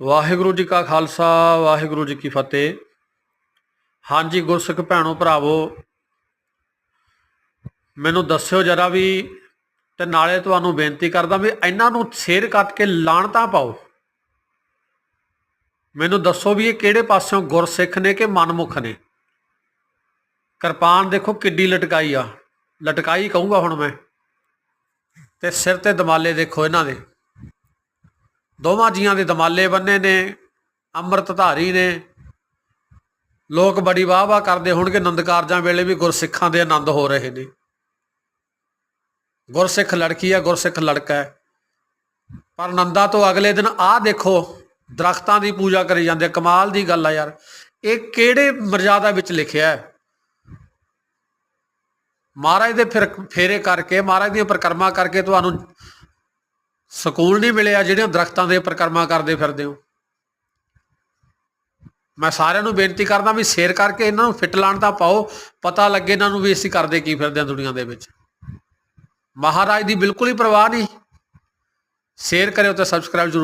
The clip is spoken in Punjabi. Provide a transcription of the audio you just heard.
ਵਾਹਿਗੁਰੂ ਜੀ ਕਾ ਖਾਲਸਾ, ਵਾਹਿਗੁਰੂ ਜੀ ਕੀ ਫਤਿਹ। ਹਾਂਜੀ ਗੁਰਸਿੱਖ ਭੈਣੋ ਭਰਾਵੋ, ਮੈਨੂੰ ਦੱਸਿਓ ਜਰਾ ਵੀ ਤੇ ਨਾਲੇ ਤੁਹਾਨੂੰ ਬੇਨਤੀ ਕਰਦਾ ਵੀ ਇਹਨਾਂ ਨੂੰ ਸ਼ੇਰ ਕੱਟ ਕੇ ਲਾਣਤਾ ਪਾਓ। ਮੈਨੂੰ ਦੱਸੋ ਵੀ ਇਹ ਕਿਹੜੇ ਪਾਸਿਓਂ ਗੁਰਸਿੱਖ ਨੇ ਕਿ ਮਨਮੁਖ ਨੇ? ਕਿਰਪਾਨ ਦੇਖੋ ਕਿੱਡੀ ਲਟਕਾਈ ਆ। ਲਟਕਾਈ ਕਹੂੰਗਾ ਹੁਣ ਮੈਂ। ਤੇ ਸਿਰ ਤੇ ਦਮਾਲੇ ਦੇਖੋ ਇਹਨਾਂ ਦੇ। ਦੋਵਾਂ ਜੀਆਂ ਦੇ ਦਮਾਲੇ ਬੰਨੇ ਨੇ, ਅੰਮ੍ਰਿਤ ਧਾਰੀ ਨੇ। ਲੋਕ ਬੜੀ ਵਾਹ ਵਾਹ ਕਰਦੇ ਹੋਣਗੇ, ਆਨੰਦ ਕਾਰਜਾਂ ਵੇਲੇ ਵੀ ਗੁਰਸਿੱਖਾਂ ਦੇ ਆਨੰਦ ਹੋ ਰਹੇ ਨੇ। ਗੁਰਸਿੱਖ ਲੜਕੀ ਆ ਗੁਰਸਿੱਖ ਲੜਕਾ ਹੈ। ਪਰ ਨੰਦਾ ਤੋਂ ਅਗਲੇ ਦਿਨ ਆਹ ਦੇਖੋ, ਦਰਖਤਾਂ ਦੀ ਪੂਜਾ ਕਰੀ ਜਾਂਦੇ ਕਮਾਲ ਦੀ ਗੱਲ ਆ ਯਾਰ। ਇਹ ਕਿਹੜੇ ਮਰਜ਼ਾਦਾ ਵਿੱਚ ਲਿਖਿਆ ਹੈ? ਮਹਾਰਾਜ ਦੇ ਫਿਰ ਫੇਰੇ ਕਰਕੇ, ਮਹਾਰਾਜ ਦੀਆਂ ਪ੍ਰਕਰਮਾ ਕਰਕੇ ਤੁਹਾਨੂੰ ਸਕੂਨ ਨਹੀਂ ਮਿਲਿਆ, ਜਿਹੜੀਆਂ ਦਰਖਤਾਂ ਦੇ ਪ੍ਰਕਰਮਾ ਕਰਦੇ ਫਿਰਦੇ ਹੋ। ਮੈਂ ਸਾਰਿਆਂ ਨੂੰ ਬੇਨਤੀ ਕਰਦਾ ਵੀ ਸ਼ੇਅਰ ਕਰਕੇ ਇਹਨਾਂ ਨੂੰ ਫਿੱਟ ਲਾਣ ਦਾ ਪਾਓ, ਪਤਾ ਲੱਗੇ ਇਹਨਾਂ ਨੂੰ ਵੀ ਅਸੀਂ ਕਰਦੇ ਕੀ ਫਿਰਦੇ ਆ ਦੁਨੀਆ ਦੇ ਵਿੱਚ। ਮਹਾਰਾਜ ਦੀ ਬਿਲਕੁਲ ਹੀ ਪਰਵਾਹ ਨਹੀਂ। ਸ਼ੇਅਰ ਕਰਿਓ ਤੇ ਸਬਸਕ੍ਰਾਈਬ ਜ਼ਰੂਰ